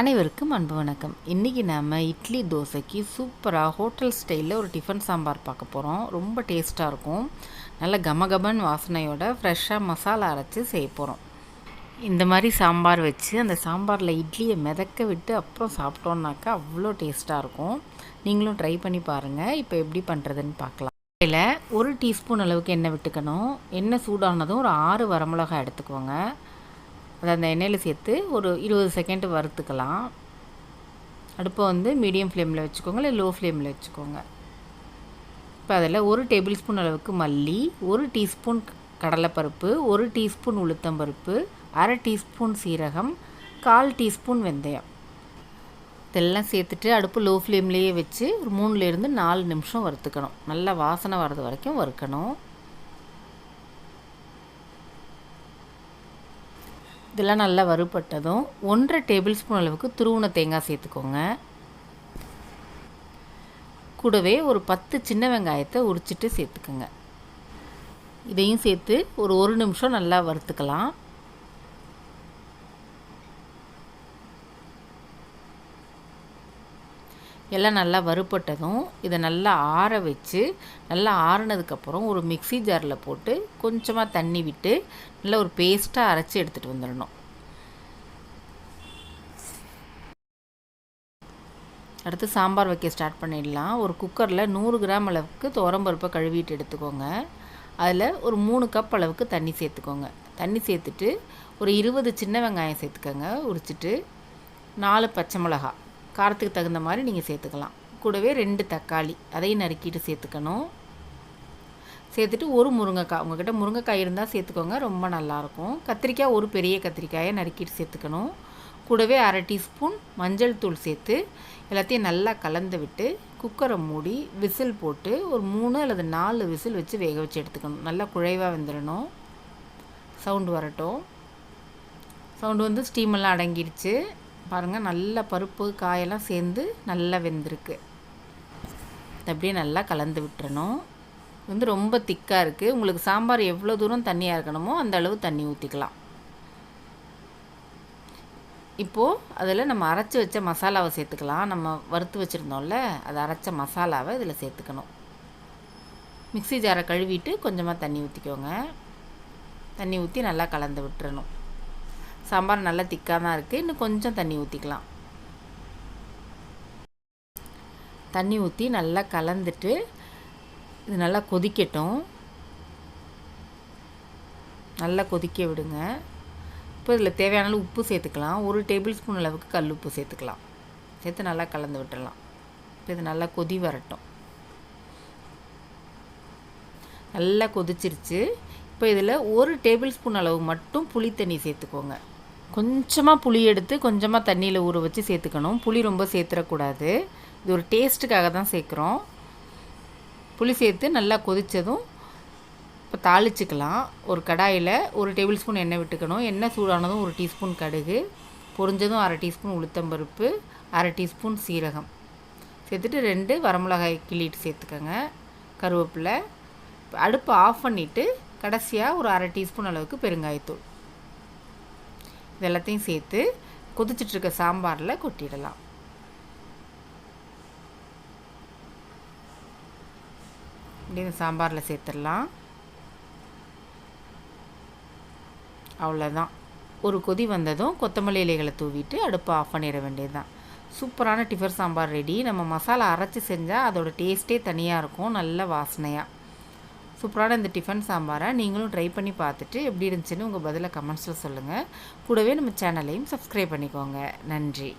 அனைவருக்கும் அன்பு வணக்கம். இன்றைக்கி நம்ம இட்லி தோசைக்கு சூப்பராக ஹோட்டல் ஸ்டைலில் ஒரு டிஃபன் சாம்பார் பார்க்க போகிறோம் ரொம்ப டேஸ்ட்டாக இருக்கும். நல்ல கமகமன் வாசனையோட ஃப்ரெஷ்ஷாக மசாலா அரைச்சி செய்ய போகிறோம் இந்த மாதிரி சாம்பார் வச்சு அந்த சாம்பாரில் இட்லியை மிதக்க விட்டு அப்புறம் சாப்பிட்டோன்னாக்கா அவ்வளோ டேஸ்ட்டாக இருக்கும். நீங்களும் ட்ரை பண்ணி பாருங்கள் இப்போ எப்படி பண்ணுறதுன்னு பார்க்கலாம். இதில் ஒரு டீஸ்பூன் அளவுக்கு எண்ணெய் விட்டுக்கணும். எண்ணெய் சூடானதும் ஒரு ஆறு வரமிளகாய் எடுத்துக்கோங்க. அதை அந்த எண்ணெயில் சேர்த்து ஒரு இருபது செகண்ட் வறுத்துக்கலாம். அடுப்பை வந்து மீடியம் ஃப்ளேமில் வச்சுக்கோங்க இல்லை லோ ஃப்ளேமில் வச்சுக்கோங்க. இப்போ அதில் ஒரு டேபிள் ஸ்பூன் அளவுக்கு மல்லி ஒரு டீஸ்பூன் கடலைப்பருப்பு ஒரு டீஸ்பூன் உளுத்தம்பருப்பு அரை டீஸ்பூன் சீரகம் கால் டீஸ்பூன் வெந்தயம். இதெல்லாம் சேர்த்துட்டு அடுப்பு லோ ஃப்ளேம்லேயே வச்சு ஒரு மூணுலேருந்து நாலு நிமிஷம் வறுத்துக்கணும். நல்லா வாசனை வர்றது வரைக்கும் வறுக்கணும். இதெல்லாம் நல்லா வறுபட்டதும் ஒன்றரை டேபிள் ஸ்பூன் அளவுக்கு துருவன தேங்காய் சேர்த்துக்கோங்க. கூடவே ஒரு பத்து சின்ன வெங்காயத்தை உரிச்சிட்டு சேர்த்துக்கோங்க. இதையும் சேர்த்து ஒரு ஒரு நிமிஷம் நல்லா வறுத்துக்கலாம். எல்லாம் நல்லா வறுப்பட்டதும் இதை நல்லா ஆற வச்சு நல்லா ஆறுனதுக்கப்புறம் ஒரு மிக்சி ஜாரில் போட்டு கொஞ்சமாக தண்ணி விட்டு நல்லா ஒரு பேஸ்ட்டாக அரைச்சி எடுத்துகிட்டு வந்துடணும். அடுத்து சாம்பார் வைக்க ஸ்டார்ட் பண்ணிடலாம். ஒரு குக்கரில் நூறு கிராம் அளவுக்கு துவரம்பருப்பை கழுவிட்டு எடுத்துக்கோங்க. அதில் ஒரு மூணு கப் அளவுக்கு தண்ணி சேர்த்துக்கோங்க. தண்ணி சேர்த்துட்டு ஒரு இருபது சின்ன வெங்காயம் சேர்த்துக்கோங்க. உரிச்சிட்டு நாலு பச்சை மிளகா. காரத்துக்கு தகுந்த மாதிரி நீங்கள் சேர்த்துக்கலாம். கூடவே ரெண்டு தக்காளி அதையும் நறுக்கிட்டு சேர்த்துக்கணும். சேர்த்துட்டு ஒரு முருங்கைக்காய் உங்கள்கிட்ட முருங்கைக்காய் இருந்தால் சேர்த்துக்கோங்க ரொம்ப நல்லாயிருக்கும். கத்திரிக்காய் ஒரு பெரிய கத்திரிக்காயை நறுக்கிட்டு சேர்த்துக்கணும். கூடவே அரை டீஸ்பூன் மஞ்சள் தூள் சேர்த்து எல்லாத்தையும் நல்லா கலந்து விட்டு குக்கரை மூடி விசில் போட்டு ஒரு மூணு அல்லது நாலு விசில் வச்சு வேக வச்சு எடுத்துக்கணும். நல்லா குழைவாக வெந்துடணும். சவுண்டு வரட்டும். சவுண்டு வந்து ஸ்டீமெல்லாம் அடங்கிடுச்சு. பாருங்கள் நல்ல பருப்பு காயெல்லாம் சேர்ந்து நல்லா வெந்திருக்கு. அப்படியே நல்லா கலந்து விட்டுறணும். வந்து ரொம்ப திக்காக இருக்குது உங்களுக்கு சாம்பார் எவ்வளோ தூரம் தண்ணியாக இருக்கணுமோ அந்த அளவு தண்ணி ஊற்றிக்கலாம் இப்போது அதில் நம்ம அரைச்சி வச்ச மசாலாவை சேர்த்துக்கலாம். நம்ம வறுத்து வச்சுருந்தோம்ல அதை அரைச்ச மசாலாவை இதில் சேர்த்துக்கணும். மிக்சி ஜாரை கழுவிட்டு கொஞ்சமாக தண்ணி ஊற்றிக்கோங்க தண்ணி ஊற்றி நல்லா கலந்து விட்டுறணும். சாம்பார் நல்லா திக்காக தான் இருக்குது. இன்னும் கொஞ்சம் தண்ணி ஊற்றிக்கலாம். தண்ணி ஊற்றி நல்லா கலந்துட்டு இது நல்லா கொதிக்கட்டும். நல்லா கொதிக்க விடுங்க. இப்போ இதில் தேவையான உப்பு சேர்த்துக்கலாம். ஒரு டேபிள் ஸ்பூன் அளவுக்கு கல் உப்பு சேர்த்துக்கலாம். சேர்த்து நல்லா கலந்து விட்டுடலாம். இப்போ இது நல்லா கொதி வரட்டும். நல்லா கொதிச்சிருச்சு. இப்போ இதில் ஒரு டேபிள் ஸ்பூன் அளவு மட்டும் புளித்தண்ணி சேர்த்துக்கோங்க. கொஞ்சமாக புளி எடுத்து கொஞ்சமாக தண்ணியில் ஊற வச்சு சேர்த்துக்கணும். புளி ரொம்ப சேர்த்துடக்கூடாது இது ஒரு டேஸ்ட்டுக்காக தான் சேர்க்குறோம். புளி சேர்த்து நல்லா கொதித்ததும் இப்போ தாளிச்சிக்கலாம். ஒரு கடாயில் ஒரு டேபிள் ஸ்பூன் எண்ணெய் விட்டுக்கணும். எண்ணெய் சூடானதும் ஒரு டீஸ்பூன் கடுகு. பொரிஞ்சதும் அரை டீஸ்பூன் உளுத்தம்பருப்பு அரை டீஸ்பூன் சீரகம். சேர்த்துட்டு ரெண்டு வரமிளகாய் கிள்ளிட்டு சேர்த்துக்கோங்க. கருவேப்பிலை. அடுப்பை ஆஃப் பண்ணிவிட்டு கடைசியாக ஒரு அரை டீஸ்பூன் அளவுக்கு பெருங்காயத்தூள். இதெல்லாத்தையும் சேர்த்து கொதிச்சிட்ருக்க சாம்பாரில் கொட்டிடலாம். இப்படி சாம்பாரில் சேர்த்துடலாம். அவ்வளோதான் ஒரு கொதி வந்ததும் கொத்தமல்லி இலைகளை தூவிட்டு அடுப்பை ஆஃப் பண்ணிட வேண்டியது தான் சூப்பரான டிஃபர் சாம்பார் ரெடி. நம்ம மசாலா அரைச்சி செஞ்சால் அதோடய டேஸ்ட்டே தனியாக இருக்கும். நல்ல வாசனையாக சூப்பரான இந்த டிஃபன் சாம்பாரை நீங்களும் ட்ரை பண்ணி பார்த்துட்டு எப்படி இருந்துச்சுன்னு உங்கள் பதிலை கமெண்ட்ஸில் சொல்லுங்கள் கூடவே நம்ம சேனலையும் சப்ஸ்கிரைப் பண்ணிக்கோங்க. நன்றி.